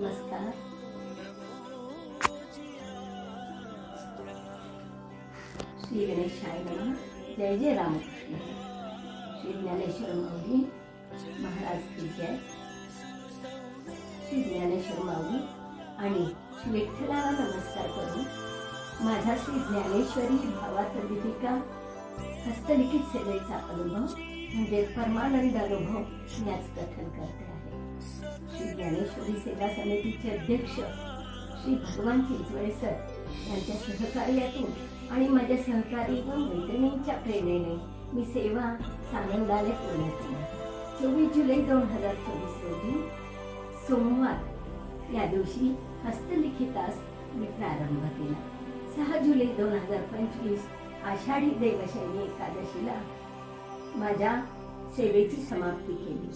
नमस्कार. श्री गणेशाय नमः. जय जय रामकृष्ण. श्री ज्ञानेश्वर माऊली महाराज की जय. श्री ज्ञानेश्वर माऊली आणि श्री विठ्ठलाला नमस्कार करून माझा श्री ज्ञानेश्वरी भावात दीपिका हस्तलिखित सेवेचा अनुभव म्हणजे परमानंद अनुभव मी आज कथन करते आहे. श्री ज्ञानेश्वरी सेवा समितीचे अध्यक्ष श्री भगवान चिंचवडे सर यांच्या सहकार्यातून आणि माझ्या सहकारी व मैत्रिणींच्या प्रेरणेने मी सेवा सानंदाने पूर्ण केली. चोवीस जुलै दोन हजार चोवीस रोजी सोमवार या दिवशी हस्तलिखितास मी प्रारंभ केला. सहा जुलै दोन हजार पंचवीस आषाढी देवशैनी एकादशीला माझ्या सेवेची समाप्ती केली.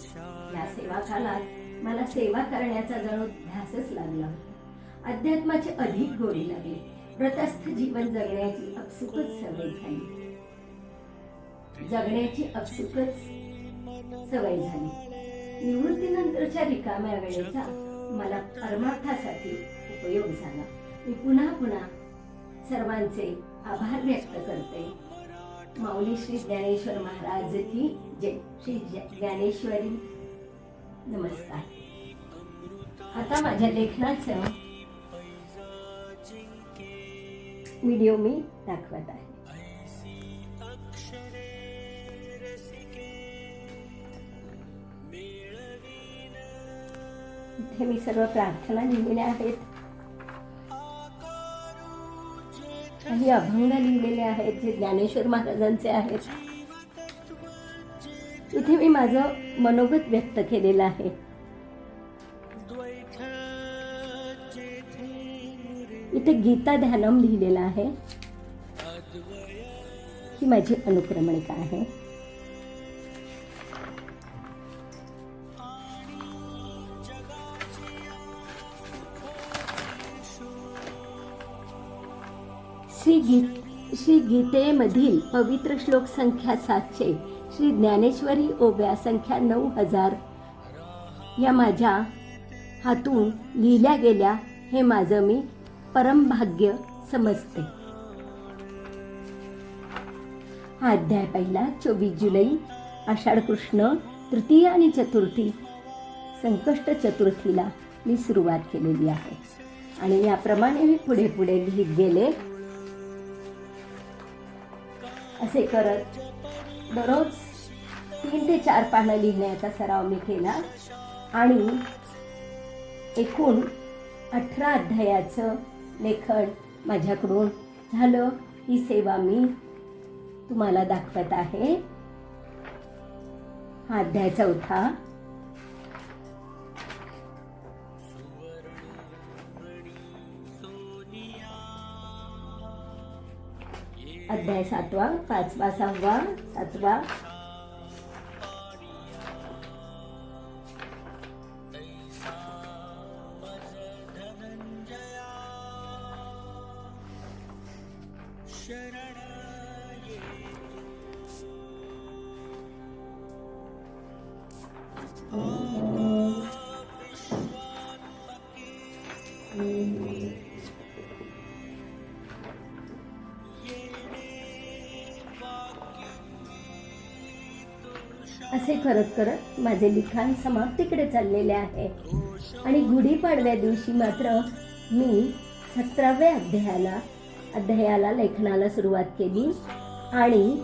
या सेवा कालात मला सेवा करण्याचा जणू ध्यासच लागला होता. अध्यात्माचे अधिक गोडी लागले. व्रतस्थ जीवन जगण्याची अपसुकच सवय झाली. जगण्याची अपसुकच सवय झाली. निवृत्तीनंतरच्या रिकाम्या वेळेचा मला परमार्थासाठी उपयोग झाला. मी पुन्हा पुन्हा सर्वांचे आभार व्यक्त करते. माऊली श्री ज्ञानेश्वर महाराज की जय. श्री ज्ञ- ज्ञानेश्वरी. नमस्कार. आता माझ्या लेखनाचं व्हिडिओ मी दाखवत आहे. इथे मी सर्व प्रार्थना लिहिलेल्या आहेत. काही अभंग लिहिलेले आहेत जे ज्ञानेश्वर महाराजांचे आहेत. इथे मी माझं मनोगत व्यक्त केलेलं आहे. इथे गीता ध्यानम लिहिलेलं आहे. ही माझी अनुक्रमणिका आहे. श्री गीत श्री गीतेमधील पवित्र श्लोक संख्या सातशे श्री ज्ञानेश्वरी ओव्या संख्या नऊ हजार. या माझ्या हातून लिहिल्या गेल्या हे माझं मी परमभाग्य समजते. हा अध्याय पहिला चोवीस जुलै आषाढ कृष्ण तृतीय आणि चतुर्थी संकष्ट चतुर्थीला मी सुरुवात केलेली आहे. आणि याप्रमाणे मी पुढे पुढे लिहित गेले. असे करत दररोज तीन ते चार पानं लिहिण्याचा सराव मी केला. आणि एकूण अठरा अध्यायाचं लेखन माझ्याकडून झालं. ही सेवा मी तुम्हाला दाखवत आहे. हा अध्याय चौथा. अध्याय सातवा पाचवा सहावा सातवा असे करत करत माझे लिखाण समाप्तीकडे चाललेले आहे. आणि गुढीपाडव्या दिवशी मात्र मी सतराव्या अध्यायाला अध्यायाला लेखनाला सुरुवात केली. आणि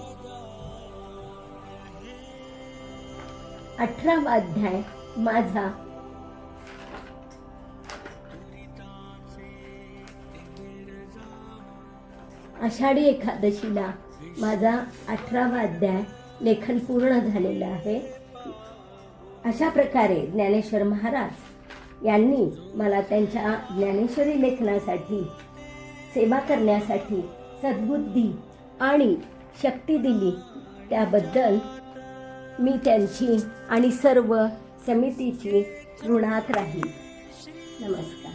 अठरावा अध्याय माझा आषाढी एकादशीला माझा अठरावा अध्याय लेखन पूर्ण झालेलं आहे. अशा प्रकारे ज्ञानेश्वर महाराज यांनी मला त्यांच्या ज्ञानेश्वरी लेखनासाठी सेवा करण्यासाठी सद्बुद्धी आणि शक्ती दिली. त्याबद्दल मी त्यांची आणि सर्व समितीची ऋणात राहील नमस्कार.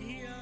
here.